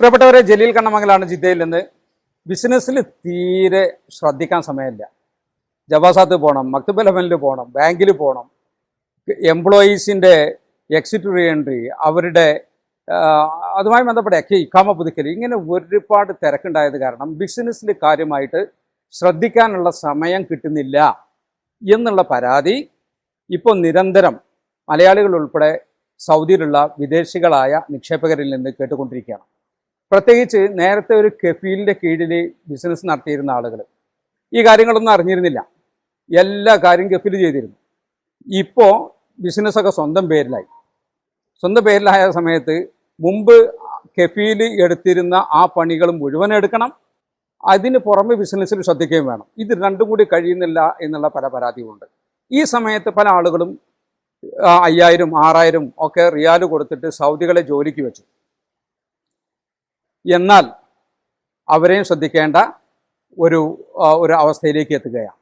പ്രിയപ്പെട്ടവരെ ജലീൽ കണ്ണമംഗലാണ് ജിദ്ദയിൽ നിന്ന്. ബിസിനസ്സിൽ തീരെ ശ്രദ്ധിക്കാൻ സമയമില്ല. ജവാസാത്ത് പോകണം മക്തബ് ലെവനിൽ പോകണം ബാങ്കിൽ പോകണം എംപ്ലോയീസിന്റെ എക്സിറ്റ് എൻട്രി അവരുടെ അതുമായി ബന്ധപ്പെട്ട ഒക്കെ ഇക്കാമ പുതുക്കൽ ഇങ്ങനെ ഒരുപാട് തിരക്കുണ്ടായത് കാരണം ബിസിനസ്സിൽ കാര്യമായിട്ട് ശ്രദ്ധിക്കാനുള്ള സമയം കിട്ടുന്നില്ല എന്നുള്ള പരാതി ഇപ്പോൾ നിരന്തരം മലയാളികൾ ഉൾപ്പെടെ സൗദിയിലുള്ള വിദേശികളായ നിക്ഷേപകരിൽ നിന്ന് കേട്ടുകൊണ്ടിരിക്കുകയാണ്. പ്രത്യേകിച്ച് നേരത്തെ ഒരു കെഫീലിന്റെ കീഴിൽ ബിസിനസ് നടത്തിയിരുന്ന ആളുകൾ ഈ കാര്യങ്ങളൊന്നും അറിഞ്ഞിരുന്നില്ല. എല്ലാ കാര്യം കഫീൽ ചെയ്തിരുന്നു. ഇപ്പോൾ ബിസിനസ്സൊക്കെ സ്വന്തം പേരിലായി. സ്വന്തം പേരിലായ സമയത്ത് മുമ്പ് കെഫീൽ എടുത്തിരുന്ന ആ പണികൾ മുഴുവൻ എടുക്കണം. അതിന് പുറമെ ബിസിനസ്സിൽ ശ്രദ്ധിക്കുകയും വേണം. ഇത് രണ്ടും കൂടി കഴിയുന്നില്ല എന്നുള്ള പല പരാതികളുണ്ട്. ഈ സമയത്ത് പല ആളുകളും അയ്യായിരം ആറായിരം ഒക്കെ റിയാൽ കൊടുത്തിട്ട് സൗദികളെ ജോലിക്ക് വെച്ചു. എന്നാൽ അവരെയും ശ്രദ്ധിക്കേണ്ട ഒരു ഒരു അവസ്ഥയിലേക്ക് എത്തുകയാണ്.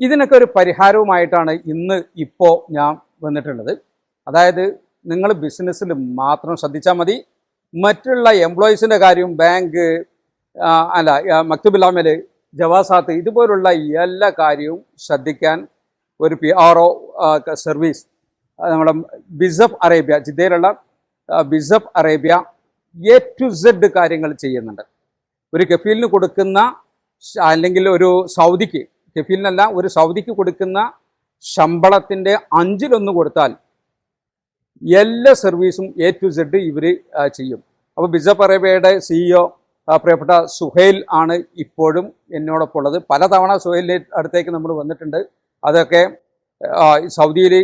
ഇതിനൊക്കെ ഒരു പരിഹാരവുമായിട്ടാണ് ഇന്ന് ഇപ്പോൾ ഞാൻ വന്നിട്ടുള്ളത്. അതായത് നിങ്ങൾ ബിസിനസ്സിൽ മാത്രം ശ്രദ്ധിച്ചാൽ മതി. മറ്റുള്ള എംപ്ലോയീസിന്റെ കാര്യം ബാങ്ക് അല്ല ആ, മക്തുബില്ലാമൽ ജവാസാത്ത് ഇതുപോലുള്ള എല്ലാ കാര്യവും ശ്രദ്ധിക്കാൻ ഒരു പി ആർ ഒ സർവീസ് നമ്മുടെ ബിസഫ് അറേബ്യ ജിദ്ദയിലുള്ള ബിസഫ് അറേബ്യ എ ടു സെഡ് കാര്യങ്ങൾ ചെയ്യുന്നുണ്ട്. ഒരു കഫീലിന് കൊടുക്കുന്ന അല്ലെങ്കിൽ ഒരു സൗദിക്ക് കഫീലിനല്ല ഒരു സൗദിക്ക് കൊടുക്കുന്ന ശമ്പളത്തിന്റെ അഞ്ചിലൊന്ന് കൊടുത്താൽ എല്ലാ സർവീസും എ ടു സെഡ് ഇവർ ചെയ്യും. അപ്പോൾ ബിസപ്പ് അറേബ്യയുടെ സിഇഒ പ്രിയപ്പെട്ട സുഹൈൽ ആണ് ഇപ്പോഴും എന്നോടൊപ്പം ഉള്ളത്. പലതവണ സുഹൈലിന്റെ അടുത്തേക്ക് നമ്മൾ വന്നിട്ടുണ്ട്. അതൊക്കെ സൗദിയിൽ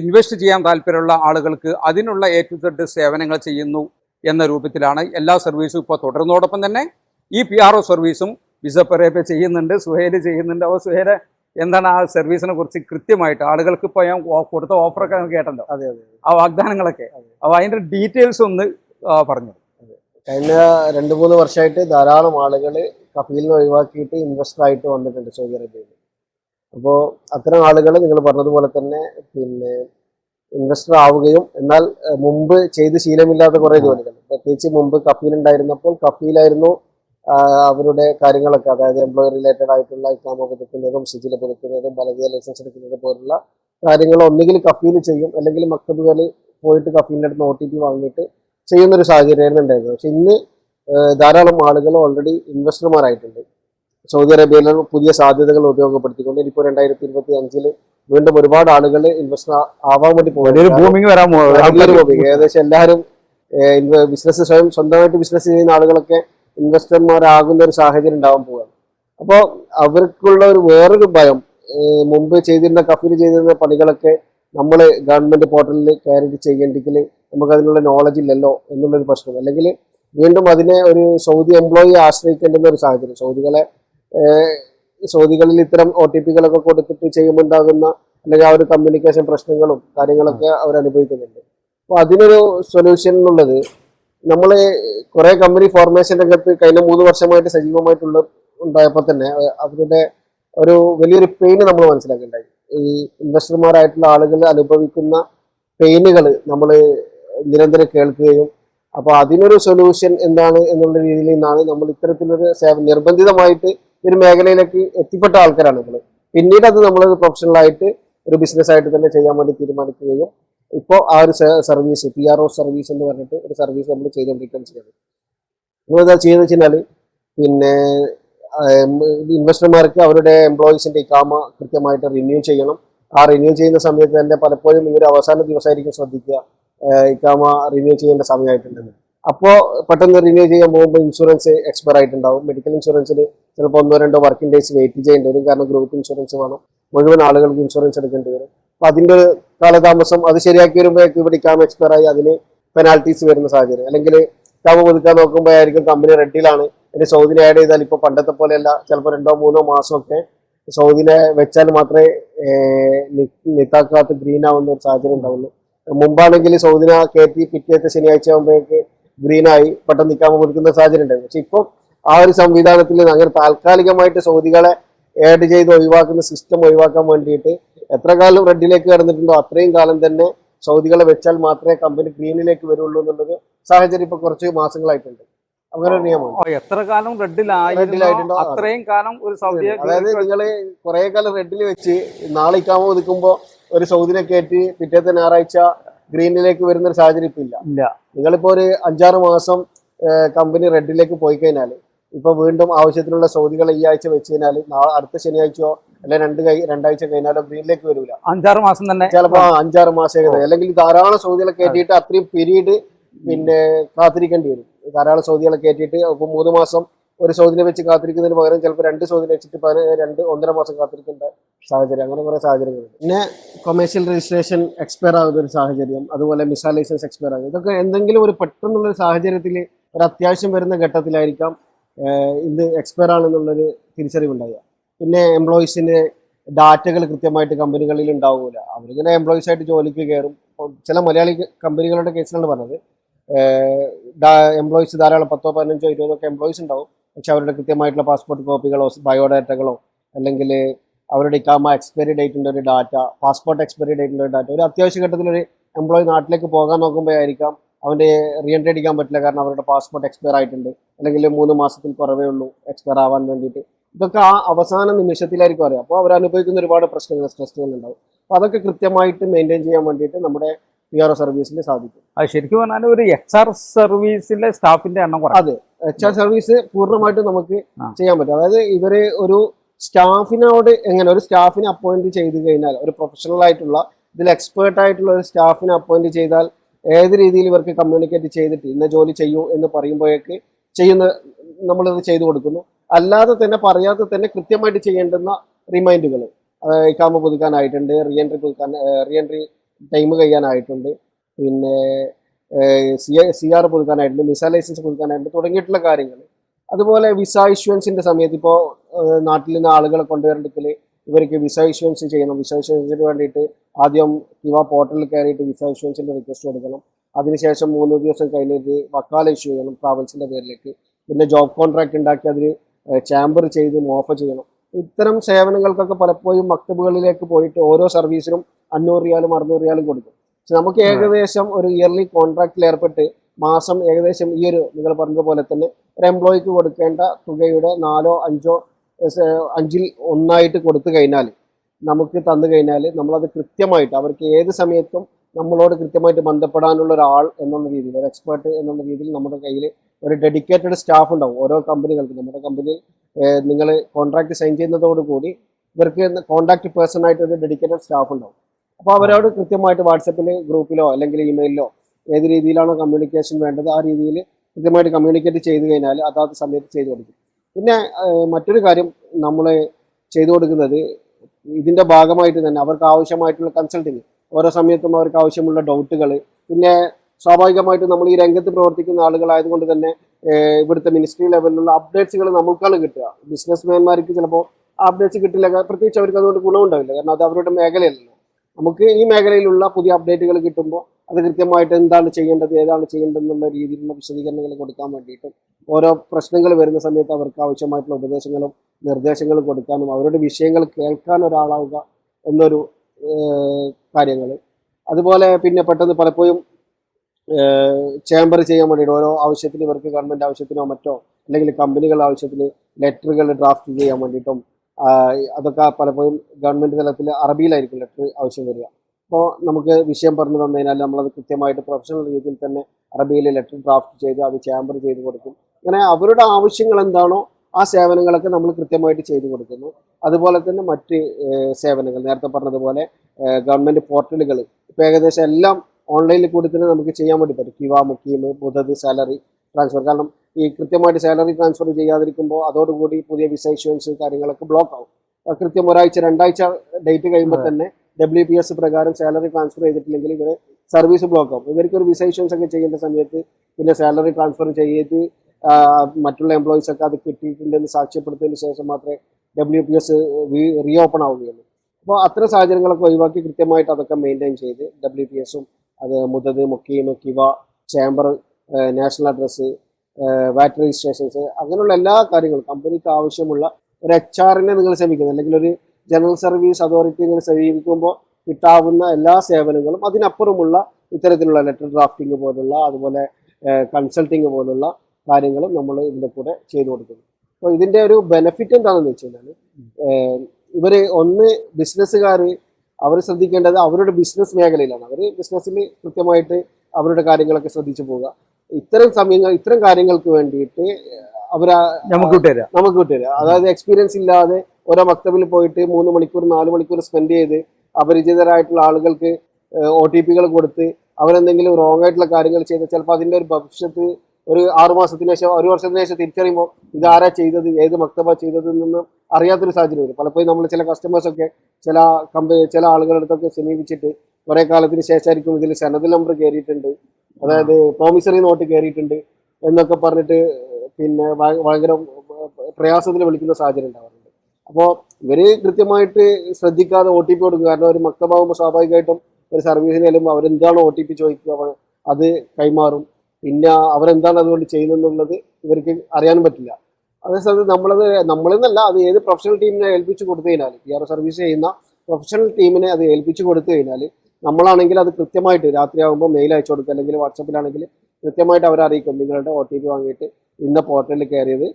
ഇൻവെസ്റ്റ് ചെയ്യാൻ താല്പര്യമുള്ള ആളുകൾക്ക് അതിനുള്ള എ ടു സെഡ് സേവനങ്ങൾ ചെയ്യുന്നു. എന്ന രൂപത്തിലാണ് എല്ലാ സർവീസും ഇപ്പോൾ തുടരുന്നതോടൊപ്പം തന്നെ ഈ പി ആർ ഒ സർവീസും വിസപ്പറേപ്പ് ചെയ്യുന്നുണ്ട് സുഹേൽ ചെയ്യുന്നുണ്ട്. അപ്പോൾ സുഹേൽ എന്താണ് ആ സർവീസിനെ കുറിച്ച് കൃത്യമായിട്ട് ആളുകൾക്ക് ഇപ്പോൾ ഞാൻ കൊടുത്ത ഓഫറൊക്കെ കേട്ടല്ലോ. അതെ അതെ ആ വാഗ്ദാനങ്ങളൊക്കെ. അപ്പോൾ അതിന്റെ ഡീറ്റെയിൽസ് ഒന്ന് പറഞ്ഞു. കഴിഞ്ഞ രണ്ട് മൂന്ന് വർഷമായിട്ട് ധാരാളം ആളുകൾ കഫീലിനെ ഒഴിവാക്കിയിട്ട് ഇൻവെസ്റ്റർ ആയിട്ട് വന്നിട്ടുണ്ട് സൗദി അറേബ്യയിൽ. അപ്പോൾ അത്തരം ആളുകൾ നിങ്ങൾ പറഞ്ഞതുപോലെ തന്നെ പിന്നെ ഇൻവെസ്റ്റർ ആവുകയും എന്നാൽ മുമ്പ് ചെയ്ത് ശീലമില്ലാത്ത കുറേ ജോലികൾ. പ്രത്യേകിച്ച് മുമ്പ് കഫീൽ ഉണ്ടായിരുന്നപ്പോൾ കഫീലായിരുന്നു അവരുടെ കാര്യങ്ങളൊക്കെ. അതായത് എംപ്ലോയി റിലേറ്റഡ് ആയിട്ടുള്ള ഇക്കാമ പുതുക്കുന്നതും സിജില പുതുക്കുന്നതും ബലകീയ ലൈസൻസ് എടുക്കുന്നത് പോലുള്ള കാര്യങ്ങൾ ഒന്നുകിൽ കഫീൽ ചെയ്യും അല്ലെങ്കിൽ മക്തബുകൾ പോയിട്ട് കഫീലിന്റെ അടുത്ത് ഒ ടി പി വാങ്ങിയിട്ട് ചെയ്യുന്നൊരു സാഹചര്യമായിരുന്നു ഉണ്ടായിരുന്നത്. പക്ഷെ ഇന്ന് ധാരാളം ആളുകൾ ഓൾറെഡി ഇൻവെസ്റ്റർമാരായിട്ടുണ്ട് സൗദി അറേബ്യയിലെ പുതിയ സാധ്യതകൾ ഉപയോഗപ്പെടുത്തിക്കൊണ്ട് ഇപ്പോൾ രണ്ടായിരത്തി ഇരുപത്തി അഞ്ചിൽ വീണ്ടും ഒരുപാട് ആളുകൾ ഇൻവെസ്റ്റർ ആവാൻ വേണ്ടി പോകുന്നു. വരാൻ. ഏകദേശം എല്ലാവരും ബിസിനസ് സ്വയം സ്വന്തമായിട്ട് ബിസിനസ് ചെയ്യുന്ന ആളുകളൊക്കെ ഇൻവെസ്റ്റർമാരാകുന്ന ഒരു സാഹചര്യം ഉണ്ടാവാൻ പോവുകയാണ്. അപ്പോൾ അവർക്കുള്ള ഒരു വേറൊരു ഭയം മുമ്പ് ചെയ്തിരുന്ന കഫീൽ ചെയ്തിരുന്ന പണികളൊക്കെ നമ്മൾ ഗവൺമെന്റ് പോർട്ടലിൽ കയറി ചെയ്യേണ്ടെങ്കിൽ നമുക്ക് അതിനുള്ള നോളജ് ഇല്ലല്ലോ എന്നുള്ളൊരു പ്രശ്നം. അല്ലെങ്കിൽ വീണ്ടും അതിനെ ഒരു സൗദി എംപ്ലോയി ആശ്രയിക്കേണ്ടുന്ന ഒരു സാഹചര്യം. സൗദികളെ സൗദികളിൽ ഇത്തരം ഒ ടി പികളൊക്കെ കൊടുത്തിട്ട് ചെയ്യുമ്പോണ്ടാകുന്ന അല്ലെങ്കിൽ ആ ഒരു കമ്മ്യൂണിക്കേഷൻ പ്രശ്നങ്ങളും കാര്യങ്ങളൊക്കെ അവർ അനുഭവിക്കുന്നുണ്ട് അപ്പോൾ അതിനൊരു സൊല്യൂഷൻ എന്നുള്ളത് നമ്മൾ കുറേ കമ്പനി ഫോർമേഷൻ രംഗത്ത് കഴിഞ്ഞ മൂന്ന് വർഷമായിട്ട് സജീവമായിട്ടുള്ള ഉണ്ടായപ്പോൾ തന്നെ അവരുടെ ഒരു വലിയൊരു പെയിൻ നമ്മൾ മനസ്സിലാക്കിണ്ടായി. ഈ ഇൻവെസ്റ്റർമാരായിട്ടുള്ള ആളുകൾ അനുഭവിക്കുന്ന പെയിനുകൾ നമ്മൾ നിരന്തരം കേൾക്കുകയും അപ്പോൾ അതിനൊരു സൊല്യൂഷൻ എന്താണ് എന്നുള്ള രീതിയിൽ നിന്നാണ് നമ്മൾ ഇത്തരത്തിലൊരു സേവ നിർബന്ധിതമായിട്ട് ഒരു മേഖലയിലേക്ക് എത്തിപ്പെട്ട ആൾക്കാരാണ് നമ്മൾ പിന്നീട് അത് നമ്മൾ പ്രൊഫഷണലായിട്ട് ഒരു ബിസിനസ് ആയിട്ട് തന്നെ ചെയ്യാൻ വേണ്ടി തീരുമാനിക്കുകയും ഇപ്പോൾ ആ ഒരു service P R O service എന്ന് പറഞ്ഞിട്ട് ഒരു സർവീസ് നമ്മൾ ചെയ്തുകൊണ്ടിരിക്കുകയാണ് ചെയ്യുന്നത്. നമ്മളെന്താ ചെയ്യുന്നത് വെച്ചാൽ പിന്നെ ഇൻവെസ്റ്റർമാർക്ക് അവരുടെ എംപ്ലോയീസിന്റെ ഇക്കാമ കൃത്യമായിട്ട് റിന്യൂ ചെയ്യണം. ആ റിന്യൂ ചെയ്യുന്ന സമയത്ത് തന്നെ പലപ്പോഴും ഇവർ അവസാന ദിവസമായിരിക്കും ശ്രദ്ധിക്കുക. ഇക്കാമ റിന്യൂ ചെയ്യേണ്ട സമയമായിട്ടുണ്ടെന്ന്. അപ്പോൾ പെട്ടെന്ന് റിന്യൂ ചെയ്യാൻ പോകുമ്പോൾ ഇൻഷുറൻസ് എക്സ്പയർ ആയിട്ടുണ്ടാവും. മെഡിക്കൽ ഇൻഷുറൻസിൽ ചിലപ്പോൾ ഒന്നോ രണ്ടോ വർക്കിംഗ് ഡേയ്സ് വെയിറ്റ് ചെയ്യേണ്ടി വരും. കാരണം ഗ്രൂപ്പ് ഇൻഷുറൻസ് വേണം. മുഴുവൻ ആളുകൾക്ക് ഇൻഷുറൻസ് എടുക്കേണ്ടി വരും. അപ്പോൾ അതിന്റെ ഒരു കാലതാമസം അത് ശരിയാക്കി വരുമ്പോഴേക്ക് ഇവിടെ ഇക്കാമ എക്സ്പയർ ആയി അതിന് പെനാൽറ്റീസ് വരുന്ന സാഹചര്യം. അല്ലെങ്കിൽ ഇക്കാമ പുതുക്കാൻ നോക്കുമ്പോഴായിരിക്കും കമ്പനി റെഡിലാണ് ഇനി സൗദിനെ ആഡ് ചെയ്താൽ ഇപ്പോൾ പണ്ടത്തെ പോലെയല്ല. ചിലപ്പോൾ രണ്ടോ മൂന്നോ മാസമൊക്കെ സൗദിനെ വെച്ചാൽ മാത്രമേ നിത്താക്കാത്ത ഗ്രീൻ ആവുന്ന ഒരു സാഹചര്യം ഉണ്ടാവുള്ളൂ. മുമ്പാണെങ്കിൽ സൗദിന കയറ്റി പിറ്റേത്തെ ശനിയാഴ്ച ആകുമ്പോഴേക്ക് ഗ്രീനായി പെട്ടെന്ന് നിൽക്കാൻ കൊടുക്കുന്ന സാഹചര്യം ഉണ്ടായിരുന്നു പക്ഷെ ഇപ്പം ആ ഒരു സംവിധാനത്തിൽ അങ്ങനെ താൽക്കാലികമായിട്ട് സൗദികളെ ആഡ് ചെയ്ത് ഒഴിവാക്കുന്ന സിസ്റ്റം ഒഴിവാക്കാൻ വേണ്ടിയിട്ട് എത്ര കാലം റെഡിലേക്ക് കടന്നിട്ടുണ്ടോ അത്രയും കാലം തന്നെ സൗദികളെ വെച്ചാൽ മാത്രമേ കമ്പനി ഗ്രീനിലേക്ക് വരുള്ളൂ എന്നുള്ളത് സാഹചര്യം ഇപ്പൊ കുറച്ച് മാസങ്ങളായിട്ടുണ്ട്. അങ്ങനെ ഒരു നിയമമാണ് ഓ, എത്ര കാലം റെഡിലായിട്ടുണ്ടോ? അത്രയും കാലം ഒരു സൗദി അതായത് നിങ്ങൾ കുറെ കാലം റെഡിൽ വെച്ച് നാളെ ഇക്കാമോ ഒതുക്കുമ്പോ ഒരു സൗദിനെ കയറ്റി പിറ്റേത്തെ ഞായറാഴ്ച ഗ്രീനിലേക്ക് വരുന്ന ഒരു സാഹചര്യം ഇപ്പൊ ഇല്ല. ഇല്ല. നിങ്ങളിപ്പോ ഒരു അഞ്ചാറ് മാസം കമ്പനി റെഡിലേക്ക് പോയി കഴിഞ്ഞാൽ ഇപ്പൊ വീണ്ടും ആവശ്യത്തിനുള്ള സൗദികൾ ഈ ആഴ്ച വെച്ച് കഴിഞ്ഞാൽ അടുത്ത ശനിയാഴ്ചയോ അല്ലെ രണ്ട് കൈ രണ്ടാഴ്ച കഴിഞ്ഞാലോ ഗ്രീനിലേക്ക് വരില്ല അഞ്ചാറ് മാസം തന്നെ ചിലപ്പോ അഞ്ചാറ് മാസം അല്ലെങ്കിൽ ധാരാളം സൗദികളെ കയറ്റിയിട്ട് അത്രയും പിരീഡ് പിന്നെ കാത്തിരിക്കേണ്ടി വരും. ധാരാളം സൗദികളെ കയറ്റിയിട്ട് ഇപ്പൊ മൂന്ന് മാസം ഒരു സൗദിനെ വെച്ച് കാത്തിരിക്കുന്നതിന് പകരം ചിലപ്പോൾ രണ്ട് സൗദിനെ വെച്ചിട്ട് രണ്ട് ഒന്നര മാസം കാത്തിരിക്കേണ്ട സാഹചര്യം അങ്ങനെ കുറേ സാഹചര്യങ്ങളുണ്ട് പിന്നെ കൊമേഴ്ഷ്യൽ രജിസ്ട്രേഷൻ എക്സ്പയർ ആകുന്ന ഒരു സാഹചര്യം അതുപോലെ മിസാ ലൈസൻസ് എക്സ്പയർ ആകും ഇതൊക്കെ എന്തെങ്കിലും ഒരു പെട്ടെന്നുള്ള ഒരു സാഹചര്യത്തിൽ ഒരു അത്യാവശ്യം വരുന്ന ഘട്ടത്തിലായിരിക്കാം ഇത് എക്സ്പയർ ആണെന്നുള്ളൊരു തിരിച്ചറിവുണ്ടാവുക. പിന്നെ എംപ്ലോയീസിന്റെ ഡാറ്റകൾ കൃത്യമായിട്ട് കമ്പനികളിൽ ഉണ്ടാവില്ല അവരിങ്ങനെ എംപ്ലോയീസ് ആയിട്ട് ജോലിക്ക് കയറും. ചില മലയാളി കമ്പനികളുടെ കേസിലാണ് പറഞ്ഞത്. എംപ്ലോയീസ് ധാരാളം പത്തോ പതിനഞ്ചോ ഇരുപതോ ഒക്കെ എംപ്ലോയീസ് ഉണ്ടാവും. പക്ഷെ അവരുടെ കൃത്യമായിട്ടുള്ള പാസ്പോർട്ട് കോപ്പികളോ ബയോഡാറ്റകളോ അല്ലെങ്കിൽ അവരുടെ ഇക്കാമ എക്സ്പയറി ഡേറ്റിന്റെ ഒരു ഡാറ്റ പാസ്പോർട്ട് എക്സ്പയറി ഡേറ്റിന്റെ ഒരു ഡാറ്റ ഒരു അത്യാവശ്യ ഘട്ടത്തിൽ ഒരു എംപ്ലോയി നാട്ടിലേക്ക് പോകാൻ നോക്കുമ്പോഴായിരിക്കാം അവന്റെ റീഎൻട്രി അടിക്കാൻ പറ്റില്ല കാരണം അവരുടെ പാസ്പോർട്ട് എക്സ്പയർ ആയിട്ടുണ്ട്. അല്ലെങ്കിൽ മൂന്ന് മാസത്തിൽ കുറവേ ഉള്ളൂ എക്സ്പയർ ആവാൻ വേണ്ടിയിട്ട്. ഇതൊക്കെ ആ അവസാന നിമിഷത്തിലായിരിക്കും അറിയാം. അപ്പോൾ അവർ അനുഭവിക്കുന്ന ഒരുപാട് പ്രശ്നങ്ങൾ സ്ട്രെസ്സുകൾ ഉണ്ടാവും അപ്പോൾ അതൊക്കെ കൃത്യമായിട്ട് മെയിന്റെയിൻ ചെയ്യാൻ വേണ്ടിയിട്ട് നമ്മുടെ പി ആർ ഒ സർവീസിൽ സാധിക്കും. അത് ശരിക്കും പറഞ്ഞാൽ ഒരു എച്ച് ആർ സർവീസിലെ സ്റ്റാഫിന്റെ എണ്ണം അതെ. എച്ച് ആർ സർവീസ് പൂർണമായിട്ടും നമുക്ക് ചെയ്യാൻ പറ്റും. അതായത് ഇവർ ഒരു സ്റ്റാഫിനോട് എങ്ങനെ ഒരു സ്റ്റാഫിനെ അപ്പോയിന്റ് ചെയ്ത് കഴിഞ്ഞാൽ ഒരു പ്രൊഫഷണൽ ആയിട്ടുള്ള ഇതിൽ എക്സ്പേർട്ട് ആയിട്ടുള്ള ഒരു സ്റ്റാഫിനെ അപ്പോയിന്റ് ചെയ്താൽ ഏത് രീതിയിൽ ഇവർക്ക് കമ്മ്യൂണിക്കേറ്റ് ചെയ്തിട്ട് ഇന്ന ജോലി ചെയ്യൂ എന്ന് പറയുമ്പോഴേക്ക് ചെയ്യുന്ന നമ്മളിത് ചെയ്തു കൊടുക്കുന്നു. അല്ലാതെ തന്നെ പറയാതെ തന്നെ കൃത്യമായിട്ട് ചെയ്യേണ്ടുന്ന റിമൈൻഡുകൾ ഇക്കാമ്പ് പുതുക്കാനായിട്ടുണ്ട് റീ എൻട്രി പുതുക്കാൻ റീ എൻട്രി ടൈം കഴിയാനായിട്ടുണ്ട്. പിന്നെ സി സി ആർ പുതുക്കാനായിട്ടുണ്ട് വിസ ലൈസൻസ് പുതുക്കാനായിട്ടുണ്ട് തുടങ്ങിയിട്ടുള്ള കാര്യങ്ങൾ. അതുപോലെ വിസ ഇഷ്യൂവൻസിന്റെ സമയത്ത് ഇപ്പോൾ നാട്ടിൽ നിന്ന് ആളുകളെ കൊണ്ടുവരണ്ടെങ്കിൽ ഇവർക്ക് വിസ ഇഷ്യൂവൻസ് ചെയ്യണം. വിസ ഇഷ്യൂവൻസിന് വേണ്ടിയിട്ട് ആദ്യം ഇവ പോർട്ടലിൽ കയറിയിട്ട് വിസ ഇഷ്യൂവൻസിന്റെ റിക്വസ്റ്റ് കൊടുക്കണം. അതിനുശേഷം മൂന്ന് ദിവസം കഴിഞ്ഞിട്ട് വക്കാല ഇഷ്യൂ ചെയ്യണം ട്രാവൽസിന്റെ പേരിലേക്ക്. പിന്നെ ജോബ് കോൺട്രാക്ട് ഉണ്ടാക്കി അതിൽ ചാമ്പർ ചെയ്ത് മോഫ ചെയ്യണം. ഇത്തരം സേവനങ്ങൾക്കൊക്കെ പലപ്പോഴും മക്തബുകളിലേക്ക് പോയിട്ട് ഓരോ സർവീസിനും അഞ്ഞൂറ് റിയാലും അറുന്നൂറ് റിയാലും കൊടുക്കും. പക്ഷെ നമുക്ക് ഏകദേശം ഒരു ഇയർലി കോൺട്രാക്റ്റിൽ ഏർപ്പെട്ട് മാസം ഏകദേശം ഈ ഒരു നിങ്ങൾ പറഞ്ഞതുപോലെ തന്നെ ഒരു എംപ്ലോയിക്ക് കൊടുക്കേണ്ട തുകയുടെ നാലോ അഞ്ചോ അഞ്ചിൽ ഒന്നായിട്ട് കൊടുത്തു കഴിഞ്ഞാൽ നമുക്ക് തന്നു കഴിഞ്ഞാൽ നമ്മളത് കൃത്യമായിട്ട് അവർക്ക് ഏത് സമയത്തും നമ്മളോട് കൃത്യമായിട്ട് ബന്ധപ്പെടാനുള്ള ഒരാൾ എന്നുള്ള രീതിയിൽ ഒരു എക്സ്പേർട്ട് എന്നുള്ള രീതിയിൽ നമ്മുടെ കയ്യിൽ ഒരു ഡെഡിക്കേറ്റഡ് സ്റ്റാഫ് ഉണ്ടാവും ഓരോ കമ്പനികൾക്കും നമ്മുടെ കമ്പനിയിൽ നിങ്ങൾ കോൺട്രാക്ട് സൈൻ ചെയ്യുന്നതോടുകൂടി ഇവർക്ക് കോൺടാക്ട് പേഴ്സൺ ആയിട്ട് ഒരു ഡെഡിക്കേറ്റഡ് സ്റ്റാഫ് ഉണ്ടാവും. അപ്പോൾ അവരോട് കൃത്യമായിട്ട് വാട്സപ്പിൽ ഗ്രൂപ്പിലോ അല്ലെങ്കിൽ ഇമെയിലിലോ ഏത് രീതിയിലാണോ കമ്മ്യൂണിക്കേഷൻ വേണ്ടത് ആ രീതിയിൽ കൃത്യമായിട്ട് കമ്മ്യൂണിക്കേറ്റ് ചെയ്തു കഴിഞ്ഞാൽ അതാത് സമയത്ത് ചെയ്തു കൊടുക്കും. പിന്നെ മറ്റൊരു കാര്യം നമ്മൾ ചെയ്തു കൊടുക്കുന്നത് ഇതിന്റെ ഭാഗമായിട്ട് തന്നെ അവർക്ക് ആവശ്യമായിട്ടുള്ള കൺസൾട്ടിങ് ഓരോ സമയത്തും അവർക്ക് ആവശ്യമുള്ള ഡൗട്ടുകൾ പിന്നെ സ്വാഭാവികമായിട്ടും നമ്മൾ ഈ രംഗത്ത് പ്രവർത്തിക്കുന്ന ആളുകളായതുകൊണ്ട് തന്നെ ഇവിടുത്തെ മിനിസ്ട്രി ലെവലിലുള്ള അപ്ഡേറ്റ്സുകൾ നമുക്കാണ് കിട്ടുക. ബിസിനസ് മാൻമാർക്ക് ചിലപ്പോൾ അപ്ഡേറ്റ്സ് കിട്ടില്ല. പ്രത്യേകിച്ച് അവർക്ക് അതുകൊണ്ട് ഗുണമുണ്ടാവില്ല. കാരണം അത് അവരുടെ മേഖലയല്ലല്ലോ. നമുക്ക് ഈ മേഖലയിലുള്ള പുതിയ അപ്ഡേറ്റുകൾ കിട്ടുമ്പോൾ അത് കൃത്യമായിട്ട് എന്താണ് ചെയ്യേണ്ടത് ഏതാണ് ചെയ്യേണ്ടത് എന്നുള്ള രീതിയിലുള്ള വിശദീകരണങ്ങൾ കൊടുക്കാൻ വേണ്ടിയിട്ടും ഓരോ പ്രശ്നങ്ങൾ വരുന്ന സമയത്ത് അവർക്ക് ആവശ്യമായിട്ടുള്ള ഉപദേശങ്ങളും നിർദ്ദേശങ്ങളും കൊടുക്കാനും അവരുടെ വിഷയങ്ങൾ കേൾക്കാൻ ഒരാളാവുക എന്നൊരു കാര്യങ്ങൾ. അതുപോലെ പിന്നെ പെട്ടെന്ന് പലപ്പോഴും ചേംബർ ചെയ്യാൻ വേണ്ടിയിട്ട് ഓരോ ആവശ്യത്തിന് ഇവർക്ക് ഗവൺമെന്റ് ആവശ്യത്തിനോ മറ്റോ അല്ലെങ്കിൽ കമ്പനികളുടെ ആവശ്യത്തിന് ലെറ്ററുകൾ ഡ്രാഫ്റ്റ് ചെയ്യാൻ വേണ്ടിയിട്ടും അതൊക്കെ പലപ്പോഴും ഗവൺമെന്റ് തലത്തിൽ അറബിയിലായിരിക്കും ലെറ്റർ ആവശ്യം വരിക. അപ്പോൾ നമുക്ക് വിഷയം പറഞ്ഞു തന്നതിനാൽ നമ്മളത് കൃത്യമായിട്ട് പ്രൊഫഷണൽ രീതിയിൽ തന്നെ അറബിയിൽ ലെറ്റർ ഡ്രാഫ്റ്റ് ചെയ്ത് അത് ചാമ്പർ ചെയ്ത് കൊടുക്കും. അങ്ങനെ അവരുടെ ആവശ്യങ്ങൾ എന്താണോ ആ സേവനങ്ങളൊക്കെ നമ്മൾ കൃത്യമായിട്ട് ചെയ്തു കൊടുക്കുന്നു. അതുപോലെ തന്നെ മറ്റ് സേവനങ്ങൾ. നേരത്തെ പറഞ്ഞതുപോലെ ഗവൺമെന്റ് പോർട്ടലുകൾ. ഇപ്പോൾ ഏകദേശം എല്ലാം ഓൺലൈനിൽ കൂടി തന്നെ നമുക്ക് ചെയ്യാൻ വേണ്ടി പറ്റും. കിവാ മുക്കീം ബുധത് സാലറി ട്രാൻസ്ഫർ. കാരണം ഈ കൃത്യമായിട്ട് സാലറി ട്രാൻസ്ഫർ ചെയ്യാതിരിക്കുമ്പോൾ അതോടുകൂടി പുതിയ വിസ ഇഷ്യൂൻസ് കാര്യങ്ങളൊക്കെ ബ്ലോക്ക് ആവും. കൃത്യം ഒരാഴ്ച രണ്ടാഴ്ച ഡേറ്റ് കഴിയുമ്പോൾ തന്നെ ഡബ്ല്യു പി എസ് പ്രകാരം സാലറി ട്രാൻസ്ഫർ ചെയ്തിട്ടില്ലെങ്കിൽ ഇവർ സർവീസ് ബ്ലോക്ക് ആവും. ഇവർക്ക് ഒരു വിസ ഇഷ്യൂൻസ് ഒക്കെ ചെയ്യേണ്ട സമയത്ത് പിന്നെ സാലറി ട്രാൻസ്ഫർ ചെയ്ത് മറ്റുള്ള എംപ്ലോയീസ് ഒക്കെ അത് കിട്ടിയിട്ടുണ്ടെന്ന് സാക്ഷ്യപ്പെടുത്തിയതിന് ശേഷം മാത്രമേ W P S reopen ആവുകയുള്ളൂ. അപ്പോൾ അത്തരം സാഹചര്യങ്ങളൊക്കെ ഒഴിവാക്കി കൃത്യമായിട്ട് അതൊക്കെ മെയിന്റെയിൻ ചെയ്ത് ഡബ്ല്യു പി എസും അത് മുതത് മുക്കീം കിവ chamber national address VAT registrations അങ്ങനെയുള്ള എല്ലാ കാര്യങ്ങളും കമ്പനിക്ക് ആവശ്യമുള്ള ഒരു എച്ച് ആറിനെ നിങ്ങൾ ശ്രമിക്കുന്നത് അല്ലെങ്കിൽ ഒരു ജനറൽ സർവീസ് അതോറിറ്റി നിങ്ങൾ സമീപിക്കുമ്പോൾ കിട്ടാവുന്ന എല്ലാ സേവനങ്ങളും അതിനപ്പുറമുള്ള ഇത്തരത്തിലുള്ള ലെറ്റർ ഡ്രാഫ്റ്റിംഗ് പോലുള്ള അതുപോലെ കൺസൾട്ടിങ് പോലുള്ള കാര്യങ്ങളും നമ്മൾ ഇതിന്റെ കൂടെ ചെയ്തു കൊടുക്കുന്നു. അപ്പോൾ ഇതിന്റെ ഒരു ബെനിഫിറ്റ് എന്താണെന്ന് വെച്ച് കഴിഞ്ഞാൽ ഇവർ ഒന്ന് ബിസിനസ്സുകാർ അവർ ശ്രദ്ധിക്കേണ്ടത് അവരുടെ ബിസിനസ് മേഖലയിലാണ്. അവർ ബിസിനസ്സിൽ കൃത്യമായിട്ട് അവരുടെ കാര്യങ്ങളൊക്കെ ശ്രദ്ധിച്ചു പോവുക. ഇത്തരം സമയങ്ങൾ ഇത്തരം കാര്യങ്ങൾക്ക് വേണ്ടിയിട്ട് അവർ നമുക്ക് വിട്ടുതരാം നമുക്ക് വിട്ടുതരാം അതായത് എക്സ്പീരിയൻസ് ഇല്ലാതെ ഓരോ മക്തബിൽ പോയിട്ട് മൂന്ന് മണിക്കൂർ നാല് മണിക്കൂർ സ്പെൻഡ് ചെയ്ത് അപരിചിതരായിട്ടുള്ള ആളുകൾക്ക് ഒ ടി പികൾ കൊടുത്ത് അവരെന്തെങ്കിലും റോങ് ആയിട്ടുള്ള കാര്യങ്ങൾ ചെയ്ത് ചിലപ്പോൾ അതിന്റെ ഒരു ഭവിഷ്യത്ത് ഒരു ആറു മാസത്തിന് ശേഷം ഒരു വർഷത്തിന് ശേഷം തിരിച്ചറിയുമ്പോൾ ഇതാരാ ചെയ്തത് ഏത് മക്തബ ചെയ്തത് എന്നൊന്നും അറിയാത്തൊരു സാഹചര്യം വരും. പലപ്പോഴും നമ്മൾ ചില കസ്റ്റമേഴ്സൊക്കെ ചില കമ്പനി ചില ആളുകളുടെ അടുത്തൊക്കെ സമീപിച്ചിട്ട് കുറെ കാലത്തിന് ശേഷമായിരിക്കും ഇതിൽ സനത് നമ്പർ കയറിയിട്ടുണ്ട്. അതായത് പ്രോമിസറി നോട്ട് കയറിയിട്ടുണ്ട് എന്നൊക്കെ പറഞ്ഞിട്ട് പിന്നെ ഭയ- ഭയങ്കര പ്രയാസത്തിൽ വിളിക്കുന്ന സാഹചര്യം ഉണ്ടാവാറുണ്ട്. അപ്പോൾ ഇവർ കൃത്യമായിട്ട് ശ്രദ്ധിക്കാതെ ഒ ടി പി കൊടുക്കും. കാരണം ഒരു മക്തമാകുമ്പോൾ സ്വാഭാവികമായിട്ടും ഒരു സർവീസിന് ചെല്ലുമ്പോൾ അവരെന്താണ് ഒ ടി പി ചോദിക്കുക? അത് കൈമാറും. പിന്നെ അവരെന്താണ് അതുകൊണ്ട് ചെയ്യുന്നതെന്നുള്ളത് ഇവർക്ക് അറിയാനും പറ്റില്ല. അതേസമയത്ത് നമ്മളത് നമ്മളെന്നല്ല അത് ഏത് പ്രൊഫഷണൽ ടീമിനെ ഏൽപ്പിച്ച് കൊടുത്തു കഴിഞ്ഞാൽ പി ആർ സർവീസ് ചെയ്യുന്ന പ്രൊഫഷണൽ ടീമിനെ അത് ഏൽപ്പിച്ച് കൊടുത്തു കഴിഞ്ഞാൽ നമ്മളാണെങ്കിൽ അത് കൃത്യമായിട്ട് രാത്രിയാകുമ്പോൾ മെയിൽ അയച്ചു കൊടുക്കുക. അല്ലെങ്കിൽ വാട്സപ്പിലാണെങ്കിൽ കൃത്യമായിട്ട് അവർ അറിയിക്കും. നിങ്ങളുടെ ഒ ടി പി വാങ്ങിയിട്ട് ഇന്ന പോർട്ടലിൽ കയറിയത്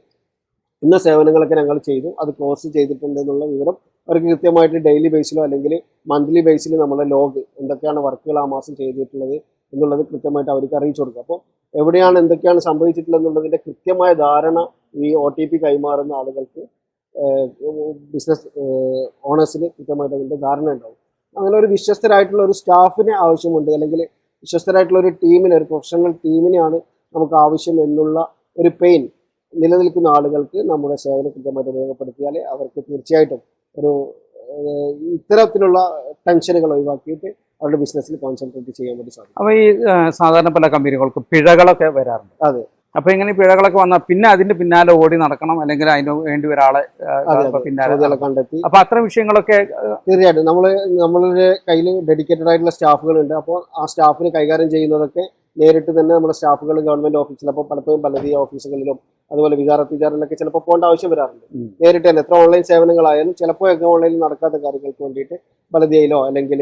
ഇന്ന സേവനങ്ങളൊക്കെ ഞങ്ങൾ ചെയ്തു അത് ക്ലോസ് ചെയ്തിട്ടുണ്ട് എന്നുള്ള വിവരം അവർക്ക് കൃത്യമായിട്ട് ഡെയിലി ബേസിലോ അല്ലെങ്കിൽ മന്ത്ലി ബേസിൽ നമ്മുടെ ലോഗ് എന്തൊക്കെയാണ് വർക്കുകൾ ആ മാസം ചെയ്തിട്ടുള്ളത് എന്നുള്ളത് കൃത്യമായിട്ട് അവർക്ക് അറിയിച്ചു കൊടുക്കുക അപ്പോൾ എവിടെയാണ് എന്തൊക്കെയാണ് സംഭവിച്ചിട്ടുള്ളത് എന്നുള്ളതിന്റെ കൃത്യമായ ധാരണ ഈ ഒ ടി പി കൈമാറുന്ന ആളുകൾക്ക് ബിസിനസ് ഓണേഴ്സിന് കൃത്യമായിട്ട് അതിന്റെ ധാരണ ഉണ്ടാവും. അങ്ങനെ ഒരു വിശ്വസ്തരായിട്ടുള്ള ഒരു സ്റ്റാഫിനെ ആവശ്യമുണ്ട്. അല്ലെങ്കിൽ വിശ്വസ്തരായിട്ടുള്ള ഒരു ടീമിനെ ഒരു പ്രൊഫഷണൽ ടീമിനെയാണ് നമുക്ക് ആവശ്യം എന്നുള്ള ഒരു പെയിൻ നിലനിൽക്കുന്ന ആളുകൾക്ക് നമ്മുടെ സേവനം കൃത്യമായിട്ട് ഉപയോഗപ്പെടുത്തിയാൽ അവർക്ക് തീർച്ചയായിട്ടും ഒരു ഇത്തരത്തിലുള്ള ടെൻഷനുകൾ ഒഴിവാക്കിയിട്ട് അവരുടെ ബിസിനസ്സിൽ കോൺസെൻട്രേറ്റ് ചെയ്യാൻ വേണ്ടി സാധിക്കും. അപ്പോൾ ഈ സാധാരണ പല കമ്പനികൾക്ക് പിഴകളൊക്കെ വരാറുണ്ട്. അതെ. അപ്പൊ ഇങ്ങനെ പിഴകളൊക്കെ വന്നാൽ പിന്നെ അതിന്റെ പിന്നാലെ ഓടി നടക്കണം അല്ലെങ്കിൽ അതിന് വേണ്ടി ഒരാളെ പിന്നാലെ കണ്ടെത്തി. അപ്പൊ അത്തരം വിഷയങ്ങളൊക്കെ തീർച്ചയായിട്ടും. നമ്മൾ നമ്മളുടെ കയ്യിൽ ഡെഡിക്കേറ്റഡ് ആയിട്ടുള്ള സ്റ്റാഫുകളുണ്ട്. അപ്പോൾ ആ സ്റ്റാഫിന് കൈകാര്യം ചെയ്യുന്നതൊക്കെ നേരിട്ട് തന്നെ നമ്മുടെ സ്റ്റാഫുകൾ ഗവൺമെന്റ് ഓഫീസിൽ അപ്പോൾ പലപ്പോഴും പലതീയ ഓഫീസുകളിലും അതുപോലെ വിചാരത്ത് വിചാരണയിലൊക്കെ ചിലപ്പോൾ പോകേണ്ട ആവശ്യം വരാറുണ്ട്. നേരിട്ട് തന്നെ എത്ര ഓൺലൈൻ സേവനങ്ങളായാലും ചിലപ്പോഴൊക്കെ ഓൺലൈനിൽ നടക്കാത്ത കാര്യങ്ങൾക്ക് വേണ്ടിയിട്ട് ബലദിയയിലോ അല്ലെങ്കിൽ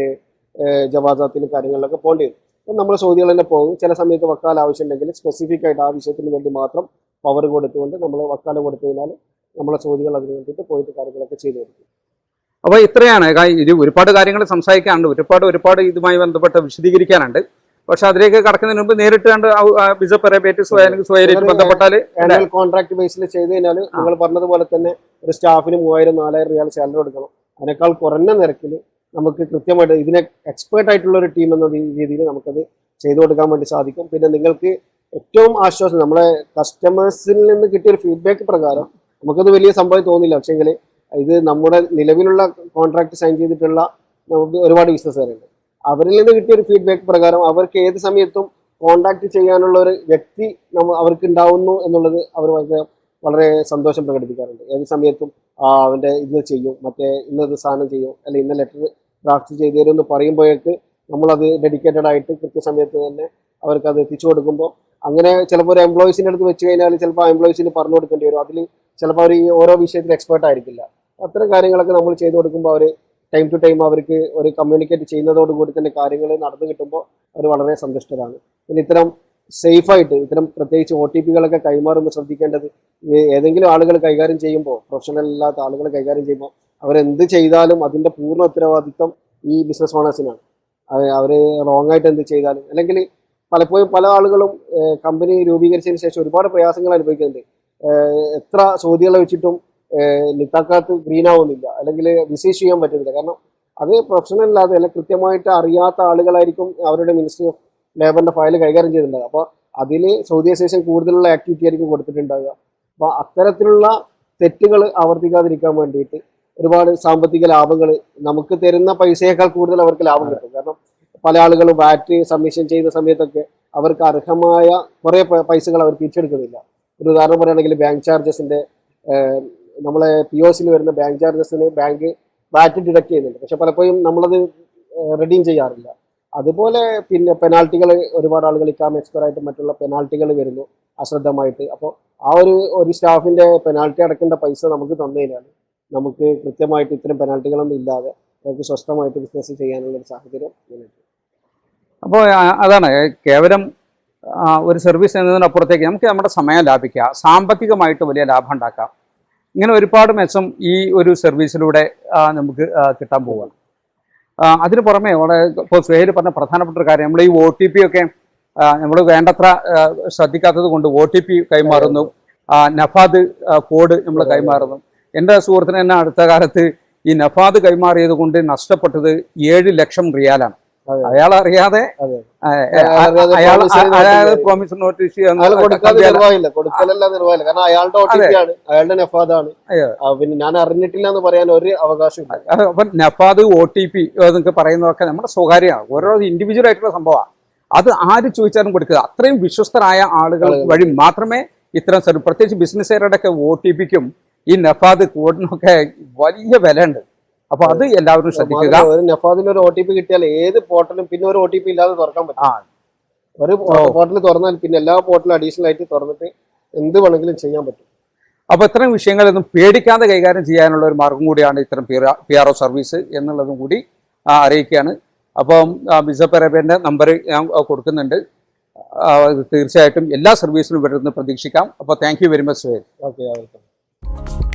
ജവാദാത്തിലും കാര്യങ്ങളിലൊക്കെ പോകേണ്ടി വരും. നമ്മൾ സൗദികൾ തന്നെ പോകും. ചില സമയത്ത് വക്കാൽ ആവശ്യമുണ്ടെങ്കിൽ സ്പെസിഫിക് ആയിട്ട് ആ വിഷയത്തിന് വേണ്ടി മാത്രം പവർ കൊടുത്തുകൊണ്ട് നമ്മൾ വക്കാൽ കൊടുത്തു കഴിഞ്ഞാൽ നമ്മളെ സൗദികൾ അതിന് വേണ്ടിയിട്ട് പോയിട്ട് കാര്യങ്ങളൊക്കെ ചെയ്തു കൊടുക്കും അപ്പോൾ ഇത്രയാണ്. ഇത് ഒരുപാട് കാര്യങ്ങൾ സംസാരിക്കാനുണ്ട്. ഒരുപാട് ഒരുപാട് ഇതുമായി ബന്ധപ്പെട്ട് വിശദീകരിക്കാനുണ്ട്. പക്ഷെ അതിലേക്ക് കടക്കുന്നതിന് മുമ്പ് നേരിട്ട് കണ്ട് അറേബേറ്റ് അല്ലെങ്കിൽ ബന്ധപ്പെട്ടാൽ ആനുവൽ കോൺട്രാക്ട് ബേസിൽ ചെയ്ത് കഴിഞ്ഞാൽ നിങ്ങൾ പറഞ്ഞതുപോലെ തന്നെ ഒരു സ്റ്റാഫിന് മൂവായിരം നാലായിരം റിയാൽ സാലറി കൊടുക്കണം. അതിനേക്കാൾ കുറഞ്ഞ നിരക്കിൽ നമുക്ക് കൃത്യമായിട്ട് ഇതിനെ എക്സ്പേർട്ട് ആയിട്ടുള്ള ഒരു ടീം എന്ന രീതിയിൽ നമുക്കത് ചെയ്തു കൊടുക്കാൻ വേണ്ടി സാധിക്കും. പിന്നെ നിങ്ങൾക്ക് ഏറ്റവും ആശ്വാസം നമ്മളെ കസ്റ്റമേഴ്സിൽ നിന്ന് കിട്ടിയ ഒരു ഫീഡ്ബാക്ക് പ്രകാരം നമുക്കത് വലിയ സംഭവം തോന്നില്ല. പക്ഷേങ്കിൽ ഇത് നമ്മുടെ നിലവിലുള്ള കോൺട്രാക്ട് സൈൻ ചെയ്തിട്ടുള്ള നമുക്ക് ഒരുപാട് ബിസിനസ്സുകാരുണ്ട് അവരിൽ നിന്ന് കിട്ടിയ ഒരു ഫീഡ്ബാക്ക് പ്രകാരം അവർക്ക് ഏത് സമയത്തും കോണ്ടാക്ട് ചെയ്യാനുള്ള ഒരു വ്യക്തി നമ്മൾ അവർക്ക് ഉണ്ടാവുന്നു എന്നുള്ളത് അവർ വളരെ വളരെ സന്തോഷം പ്രകടിപ്പിക്കാറുണ്ട്. ഏത് സമയത്തും അവന്റെ ഇന്ന് ചെയ്യും മറ്റേ ഇന്നത് സാധനം ചെയ്യും അല്ലെങ്കിൽ ഇന്ന ലെറ്റർ ഡ്രാഫ്റ്റ് ചെയ്തു തരും എന്ന് പറയുമ്പോഴേക്ക് നമ്മളത് ഡെഡിക്കേറ്റഡ് ആയിട്ട് കൃത്യസമയത്ത് തന്നെ അവർക്ക് അത് എത്തിച്ചു കൊടുക്കുമ്പോൾ അങ്ങനെ ചിലപ്പോൾ ഒരു എംപ്ലോയീസിന്റെ അടുത്ത് വെച്ച് കഴിഞ്ഞാൽ ചിലപ്പോൾ എംപ്ലോയീസിന് പറഞ്ഞു കൊടുക്കേണ്ടി വരും. അതിൽ ചിലപ്പോൾ അവർ ഈ ഓരോ വിഷയത്തിൽ എക്സ്പേർട്ട് ആയിരിക്കില്ല. അത്തരം കാര്യങ്ങളൊക്കെ നമ്മൾ ചെയ്തു കൊടുക്കുമ്പോൾ അവർ ടൈം ടു ടൈം അവർക്ക് ഒരു കമ്മ്യൂണിക്കേറ്റ് ചെയ്യുന്നതോടുകൂടി തന്നെ കാര്യങ്ങൾ നടന്നു കിട്ടുമ്പോൾ അവർ വളരെ സന്തുഷ്ടരാണ്. പിന്നെ ഇത്തരം സേഫായിട്ട് ഇത്തരം പ്രത്യേകിച്ച് ഒ ടി പികളൊക്കെ കൈമാറുമ്പോൾ ശ്രദ്ധിക്കേണ്ടത് ഏതെങ്കിലും ആളുകൾ കൈകാര്യം ചെയ്യുമ്പോൾ പ്രൊഫഷണൽ അല്ലാത്ത ആളുകൾ കൈകാര്യം ചെയ്യുമ്പോൾ അവരെന്ത് ചെയ്താലും അതിന്റെ പൂർണ ഉത്തരവാദിത്വം ഈ ബിസിനസ് ഓണേഴ്സിനാണ് അവർ റോങ് ആയിട്ട് എന്ത് ചെയ്താലും അല്ലെങ്കിൽ പലപ്പോഴും പല ആളുകളും കമ്പനി രൂപീകരിച്ചതിന് ശേഷം ഒരുപാട് പ്രയാസങ്ങൾ അനുഭവിക്കുന്നുണ്ട്. എത്ര സൗദികളെ വെച്ചിട്ടും നിത്താക്കാത്ത് ഗ്രീൻ ആവുന്നില്ല അല്ലെങ്കിൽ വിസേഷ് ചെയ്യാൻ പറ്റുന്നില്ല. കാരണം അത് പ്രൊഫഷണൽ അല്ലാതെ അല്ല കൃത്യമായിട്ട് അറിയാത്ത ആളുകളായിരിക്കും അവരുടെ മിനിസ്ട്രി ഓഫ് ലേബറിന്റെ ഫയൽ കൈകാര്യം ചെയ്തിട്ടുണ്ടാകുക അപ്പോൾ അതിൽ സൗദി അസോസിയേഷൻ കൂടുതലുള്ള ആക്ടിവിറ്റി ആയിരിക്കും കൊടുത്തിട്ടുണ്ടാകുക അപ്പോൾ അത്തരത്തിലുള്ള തെറ്റുകൾ ആവർത്തിക്കാതിരിക്കാൻ വേണ്ടിയിട്ട് ഒരുപാട് സാമ്പത്തിക ലാഭങ്ങൾ നമുക്ക് തരുന്ന പൈസയേക്കാൾ കൂടുതൽ അവർക്ക് ലാഭം കിട്ടും. കാരണം പല ആളുകളും വാറ്റ് സബ്മിഷൻ ചെയ്യുന്ന സമയത്തൊക്കെ അവർക്ക് അർഹമായ കുറേ പൈസകൾ അവർ തിരിച്ചെടുക്കുന്നില്ല. ഒരു ഉദാഹരണം പറയുകയാണെങ്കിൽ ബാങ്ക് ചാർജസിന്റെ നമ്മളെ പി ഒ സിയിൽ വരുന്ന ബാങ്ക് ചാർജസിന് ബാങ്ക് വാറ്റ് ഡിഡക്ട് ചെയ്യുന്നുണ്ട്. പക്ഷെ പലപ്പോഴും നമ്മളത് റെഡീം ചെയ്യാറില്ല. അതുപോലെ പിന്നെ പെനാൾട്ടികൾ ഒരുപാട് ആളുകൾ ഇക്കാം എക്സ്പെയർ ആയിട്ട് മറ്റുള്ള പെനാൾട്ടികൾ വരുന്നു അശ്രദ്ധമായിട്ട്. അപ്പോൾ ആ ഒരു ഒരു സ്റ്റാഫിന്റെ പെനാൾട്ടി അടക്കേണ്ട പൈസ നമുക്ക് തന്നതിനാണ് നമുക്ക് കൃത്യമായിട്ട് ഇത്തരം പെനാൾട്ടികളൊന്നും ഇല്ലാതെ നമുക്ക് സ്വസ്ഥമായിട്ട് ബിസിനസ് ചെയ്യാനുള്ള ഒരു സാഹചര്യം നിലനിൽക്കും. അപ്പോൾ അതാണ് കേവലം ഒരു സർവീസ് എന്നതിനപ്പുറത്തേക്ക് നമുക്ക് നമ്മുടെ സമയം ലാഭിക്കാം. സാമ്പത്തികമായിട്ട് വലിയ ലാഭം ഉണ്ടാക്കാം. ഇങ്ങനെ ഒരുപാട് മെച്ചം ഈ ഒരു സർവീസിലൂടെ നമുക്ക് കിട്ടാൻ പോവുകയാണ്. അതിന് പുറമെ ഇവിടെ ഇപ്പോൾ സുഹേൽ പറഞ്ഞ പ്രധാനപ്പെട്ട ഒരു കാര്യം നമ്മൾ ഈ ഒ ടി പി ഒക്കെ നമ്മൾ വേണ്ടത്ര ശ്രദ്ധിക്കാത്തത് കൊണ്ട് ഒ ടി പി കൈമാറുന്നു നഫാദ് കോഡ് നമ്മൾ കൈമാറുന്നു എന്റെ സുഹൃത്തിന് തന്നെ അടുത്ത കാലത്ത് ഈ നഫാദ് കൈമാറിയത് കൊണ്ട് നഷ്ടപ്പെട്ടത് ഏഴ് ലക്ഷം റിയാലാണ്. അയാൾ അറിയാതെ അയാൾ നോക്കിയത്. പ്രോമിസ് നോട്ടീസ് അയാൾ കൊടുക്കാതെ നിർവാഹമില്ല. കൊടുക്കലല്ല നിർവാഹമില്ല. കാരണം അയാളുടെ ഒ ആണ്. അയാളുടെ നഫാദാണ്. പിന്നെ ഞാൻ അറിഞ്ഞിട്ടില്ല എന്ന് പറയാൻ ഒരു അവകാശമില്ല. അപ്പം നഫാദ് ഒ ടി പി എന്നൊക്കെ പറയുന്നതൊക്കെ നമ്മുടെ സ്വകാര്യമാണ്. ഓരോ ഇൻഡിവിജ്വൽ ആയിട്ടുള്ള സംഭവമാണ്. അത് ആര് ചോദിച്ചാലും കൊടുക്കുക. അത്രയും വിശ്വസ്തരായ ആളുകൾ വഴി മാത്രമേ ഇത്തരം സ്ഥലം പ്രത്യേകിച്ച് ബിസിനസ്സുകാരുടെ ഒക്കെ ഒ ടി പിക്കും ഈ നഫാദ് കോഡിനൊക്കെ വലിയ വിലയുണ്ട്. അപ്പൊ അത് എല്ലാവരും ശ്രദ്ധിക്കുക. മാത്രമല്ല, ഒരു ഒ ടി പി കിട്ടിയാൽ ഏത് പോർട്ടലും പിന്നെ ഒരു ഒ ടി പി ഇല്ലാതെ തുറക്കാൻ പറ്റും ഒരു പോർട്ടൽ തുറന്നാൽ പിന്നെ എല്ലാ പോർട്ടലും അഡീഷണൽ ആയിട്ട് തുറന്നിട്ട് എന്ത് വേണമെങ്കിലും ചെയ്യാൻ പറ്റും. അപ്പൊ ഇത്തരം വിഷയങ്ങളൊന്നും പേടിക്കാതെ കൈകാര്യം ചെയ്യാനുള്ള ഒരു മാർഗം കൂടിയാണ് ഇത്തരം പി ആർ ഒ സർവീസ് എന്നുള്ളതും കൂടി അറിയിക്കുകയാണ്. അപ്പം പെരബേന്റെ നമ്പർ ഞാൻ കൊടുക്കുന്നുണ്ട്. തീർച്ചയായിട്ടും എല്ലാ സർവീസിലും നിന്ന് പ്രതീക്ഷിക്കാം. അപ്പോൾ thank you very much Suhail. Okay